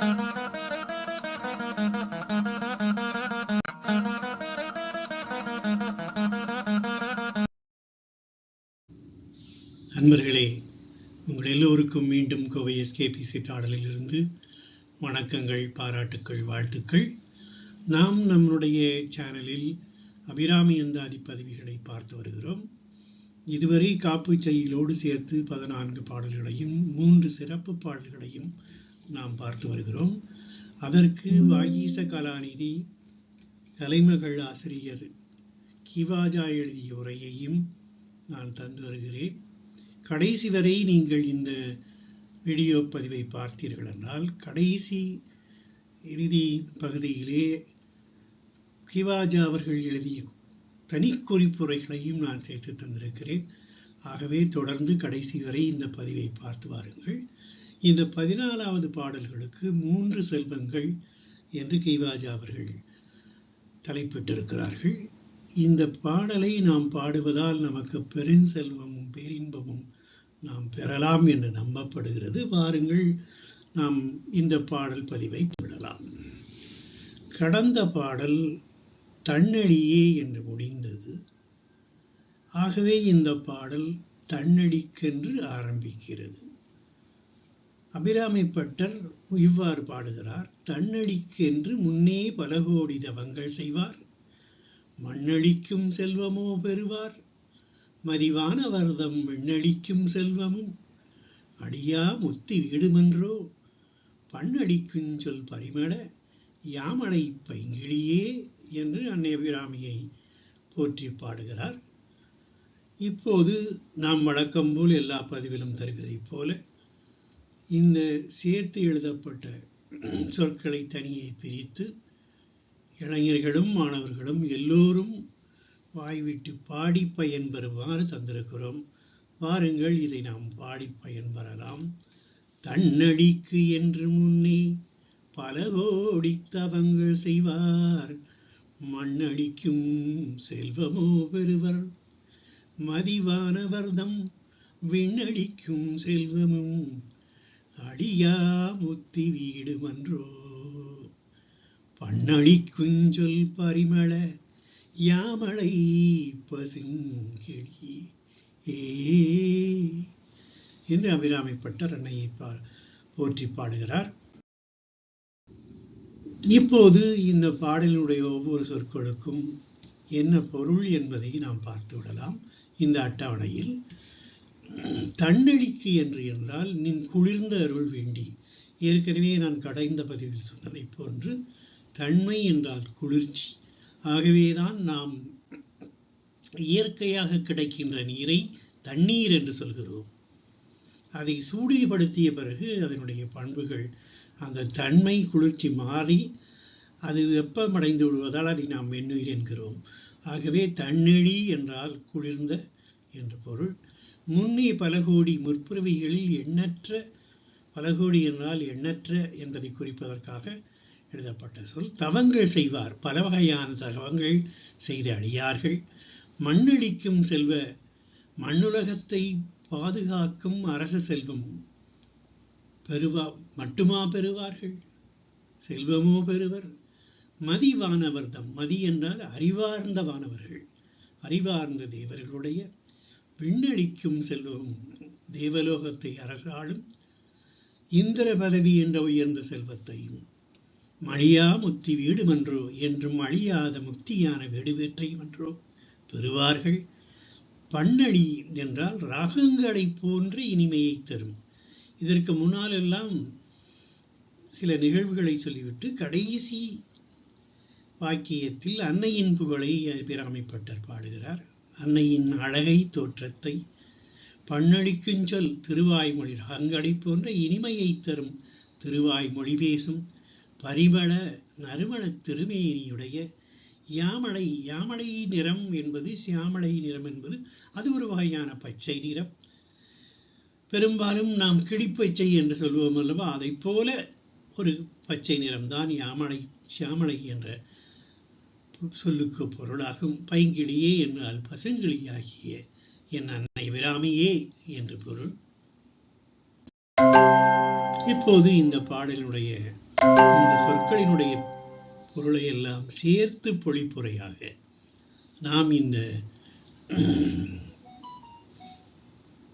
நண்பர்களே உங்கள் எல்லோருக்கும் மீண்டும் கோவை எஸ்கேபிசி தாடலிலிருந்து வணக்கங்கள் பாராட்டுக்கள் வாழ்த்துக்கள். நாம் நம்முடைய சேனலில் அபிராமி அந்தாதி பதவிகளை பார்த்து வருகிறோம். இதுவரை காப்பு செய்யுளோடு சேர்த்து பதினான்கு பாடல்களையும் மூன்று சிறப்பு பாடல்களையும் நாம் பார்த்து வருகிறோம். அதற்கு வாகீச கலாநிதி கலைமகள் ஆசிரியர் கிவாஜா எழுதிய உரையையும் நான் தந்து வருகிறேன். கடைசி வரை நீங்கள் இந்த வீடியோ பதிவை பார்த்தீர்கள் என்றால் கடைசி இறுதி பகுதியிலே கிவாஜா அவர்கள் எழுதிய தனி குறிப்புரைகளையும் நான் சேர்த்து தந்திருக்கிறேன். ஆகவே தொடர்ந்து கடைசி வரை இந்த பதிவை பார்த்து வாருங்கள். இந்த பதினாலாவது பாடல்களுக்கு மூன்று செல்வங்கள் என்று கிவாஜா அவர்கள் தலைப்பிட்டிருக்கிறார்கள். இந்த பாடலை நாம் பாடுவதால் நமக்கு பெருஞ்செல்வமும் பேரின்பமும் நாம் பெறலாம் என்று நம்பப்படுகிறது. வாருங்கள் நாம் இந்த பாடல் பதிவை விடலாம் கடந்த பாடல் தன்னடியே என்று முடிந்தது. ஆகவே இந்த பாடல் தன்னடிக்கென்று ஆரம்பிக்கிறது. அபிராமிப்பட்டர் இவ்வாறு பாடுகிறார் தன்னடிக்கென்று முன்னே பல கோடி தவங்கள் செய்வார். மண்ணளிக்கும் செல்வமோ பெறுவார். மதிவான வரதம் விண்ணளிக்கும் செல்வமும். அடியா முத்தி வீடுமென்றோ பண்ணடிக்கும் சொல் பரிமள. யாமனை பைங்கிழியே என்று அன்னை அபிராமியை போற்றி பாடுகிறார். இப்போது நாம் வழக்கம் போல் எல்லா பதிவிலும் தருவதைப் போல இந்த சேர்த்து எழுதப்பட்ட சொற்களை தனியே பிரித்து இளைஞர்களும் மாணவர்களும் எல்லோரும் வாய்விட்டு பாடி பயன்பெறுமாறு தந்திருக்கிறோம். வாருங்கள் இதை நாம் பாடி பயன்பெறலாம். தன்னடிக்கு என்று முன்னே பல கோடி தவங்கள் செய்வார். மண்ணடிக்கும் செல்வமோ பெறுவர். மதிவானவர்தம் விண்ணடிக்கும் செல்வமும் அடியா முத்தி வீடுமன்றோ? பண்ணளிக்குஞ்சொல் பரிமள யாமலை பசுங்கிழி. ஏ. என்று அபிராமிப்பட்டர் அன்னையை பா போற்றி பாடுகிறார். இப்போது இந்த பாடலினுடைய ஒவ்வொரு சொற்களுக்கும் என்ன பொருள் என்பதை நாம் பார்த்து விடலாம். இந்த அட்டவணையில் தன்னழிக்கு என்று என்றால் நின் குளிர்ந்த அருள் வேண்டி. ஏற்கனவே நான் கடைந்த பதிவில் சொன்னதைப் போன்று தன்மை என்றால் குளிர்ச்சி. ஆகவேதான் நாம் இயற்கையாக கிடைக்கின்ற நீரை தண்ணீர் என்று சொல்கிறோம். அதை சூடிப்படுத்திய பிறகு அதனுடைய பண்புகள் அந்த தன்மை குளிர்ச்சி மாறி அது வெப்பமடைந்து விடுவதால் அதை நாம் வெந்நீர் என்கிறோம். ஆகவே தண்ணெழி என்றால் குளிர்ந்த என்று பொருள். முன்னே பல கோடி முற்பிறவிகளில் எண்ணற்ற பல கோடி என்றால் எண்ணற்ற என்பதை குறிப்பதற்காக எழுதப்பட்ட சொல். தவங்கள் செய்வார். பல வகையான தவங்கள் செய்த அடியார்கள் மண்ணளிக்கும் செல்வ மண்ணுலகத்தை பாதுகாக்கும் அரச செல்வம் பெறுவா மட்டுமா பெறுவார்கள்? செல்வமோ பெறுவர்? மதிவானவர்தம் மதி என்றால் அறிவார்ந்த வானவர்கள். அறிவார்ந்த தேவர்களுடைய விண்ணடிக்கும் செல்வம் தேவலோகத்தை அரசாளும் இந்திர பதவி என்ற உயர்ந்த செல்வத்தையும் மழியா முத்தி வீடுமன்றோ என்றும் அழியாத முக்தியான வீடுவேற்றைமன்றோ பெறுவார்கள். பண்ணடி என்றால் ராகங்களைப் போன்ற இனிமையை தரும். இதற்கு முன்னால் எல்லாம் சில நிகழ்வுகளை சொல்லிவிட்டு கடைசி வாக்கியத்தில் அன்னையின் புகழை பிராமிப்பட்டர் பாடுகிறார். அன்னையின் அழகை தோற்றத்தை பண்ணளிக்குஞ்சொல் திருவாய்மொழி ராகங்களை போன்ற இனிமையை தரும் திருவாய்மொழி பேசும் பரிமள நறுமண திருமேனியுடைய யாமலை யாமலை நிறம் என்பது சியாமலை நிறம் என்பது அது ஒரு வகையான பச்சை நிறம். பெரும்பாலும் நாம் கிளிப்பச்சை என்று சொல்வோம் அல்லவா? அதை போல ஒரு பச்சை நிறம்தான் யாமலை சியாமலை என்ற சொல்லுக்கு பொருளாகும். பைங்கிளியே என்றால் பசங்கிளியாகிய என் அன்னை விராமியே என்று பொருள். இப்போது இந்த பாடலினுடைய இந்த சொற்களினுடைய பொருளை எல்லாம் சேர்த்து பொழிப்புரையாக நாம் இந்த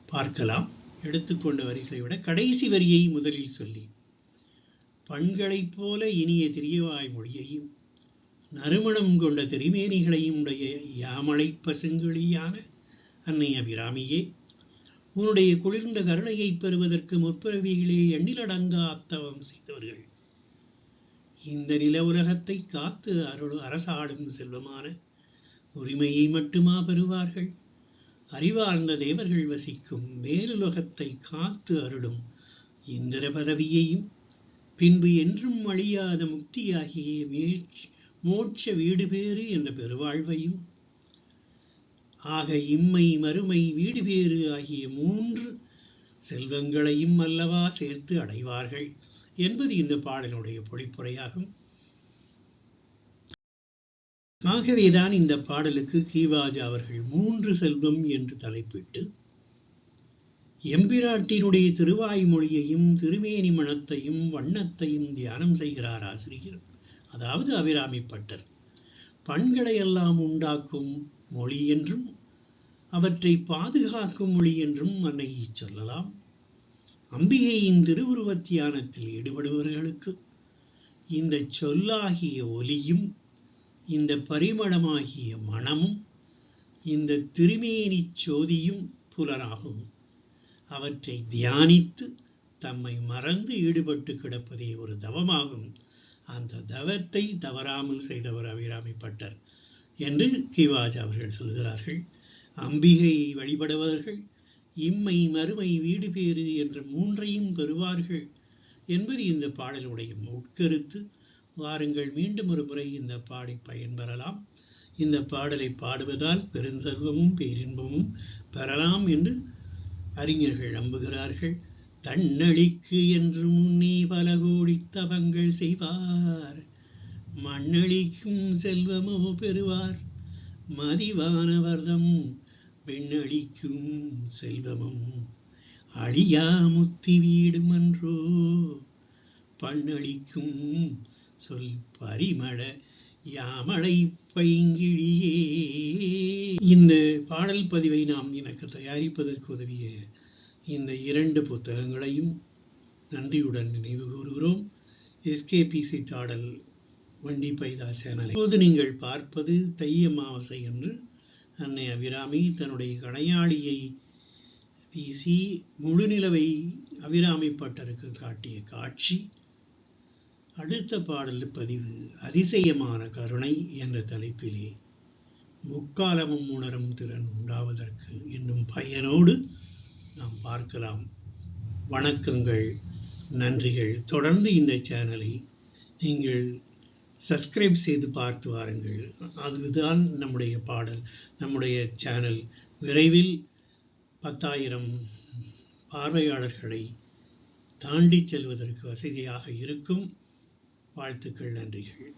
பார்க்கலாம். எடுத்துக்கொண்ட வரிகளை விட கடைசி வரியை முதலில் சொல்லி பண்களைப் போல இனிய திரியவாய் மொழியையும் நறுமணம் கொண்ட திருமேனிகளையும் உடைய யாமலை பசுங்கிளியான அன்னை அபிராமியே உன்னுடைய குளிர்ந்த கருணையை பெறுவதற்கு முற்பிறவிகளே எண்ணிலடங்கா அத்தவம் செய்தவர்கள். இந்த நில உலகத்தை காத்து அருள் அரசாடும் செல்வமான உரிமையை மட்டுமா பெறுவார்கள்? அறிவார்ந்த தேவர்கள் வசிக்கும் மேலுலகத்தை காத்து அருளும் இந்திர பதவியையும் பின்பு என்றும் அழியாத முக்தியாகிய மேற் மோட்ச வீடு பேறு என்ற பெருவாழ்வையும் ஆக இம்மை மறுமை வீடு பேறு ஆகிய மூன்று செல்வங்களையும் அல்லவா சேர்த்து அடைவார்கள் என்பது இந்த பாடலுடைய பொழிப்புரையாகும். ஆகவேதான் இந்த பாடலுக்கு கீவாஜா அவர்கள் மூன்று செல்வம் என்று தலைப்பிட்டு எம்பிராட்டினுடைய திருவாய்மொழியையும் திருமேனி மணத்தையும் வண்ணத்தையும் தியானம் செய்கிறார் ஆசிரியர் அதாவது அபிராமிப்பட்டர் பண்களை எல்லாம் உண்டாக்கும் மொழி என்றும் அவற்றை பாதுகாக்கும் மொழி என்றும் அன்னையை சொல்லலாம். அம்பிகையின் திருவுருவத் தியானத்தில் ஈடுபடுபவர்களுக்கு இந்த சொல்லாகிய ஒலியும் இந்த பரிமளமாகிய மனமும் இந்த திருமேனி சோதியும் புலனாகும். அவற்றை தியானித்து தம்மை மறந்து ஈடுபட்டு கிடப்பதே ஒரு தவமாகும். அந்த தவத்தை தவறாமல் செய்தவர் அபிராமிப்பட்டர் என்று கிவாஜ் அவர்கள் சொல்கிறார்கள். அம்பிகையை வழிபடுபவர்கள் இம்மை மறுமை வீடு பேறு என்ற மூன்றையும் பெறுவார்கள் என்பது இந்த பாடலுடைய உட்கருத்து வாருங்கள் மீண்டும் ஒரு முறை இந்த பாடி பயன்பெறலாம். இந்த பாடலை பாடுவதால் பெருந்தெல்வமும் பேரின்பமும் பெறலாம் என்று அறிஞர்கள் நம்புகிறார்கள். தன்னழிக்கு என்று முன்னே பல தவங்கள் செய்வார். மண்ணளிக்கும் செல்வமோ பெறுவார். மதிவானவர்தம் பெண்ணளிக்கும் செல்வமும். அழியா முத்தி வீடுமன்றோ பண்ணளிக்கும் சொல் பரிமள யாமலை பைங்கிழியே. இந்த பாடல் பதிவை நாம் எனக்கு தயாரிப்பதற்கு உதவிய இந்த இரண்டு புத்தகங்களையும் நன்றியுடன் நினைவு கூறுகிறோம். எஸ்கேபிசி தாடல் வண்டி பைதா சேனல் இப்போது நீங்கள் பார்ப்பது தை அமாவாசை என்று அன்னை அபிராமி தன்னுடைய கணையாளியை வீசி முழுநிலவை அபிராமி பட்டருக்கு காட்டிய காட்சி அடுத்த பாடல் பதிவு அதிசயமான கருணை என்ற தலைப்பிலே முக்காலமும் உணரும் திறன் உண்டாவதற்கு என்னும் பயனோடு நாம் பார்க்கலாம். வணக்கங்கள். நன்றிகள். தொடர்ந்து இந்த சேனலை நீங்கள் சப்ஸ்கிரைப் செய்து பார்த்து வாருங்கள். அதுதான் நம்முடைய பாடல். நம்முடைய சேனல். விரைவில் பத்தாயிரம் பார்வையாளர்களை தாண்டி செல்வதற்கு வசதியாக இருக்கும். வாழ்த்துக்கள் நன்றிகள்.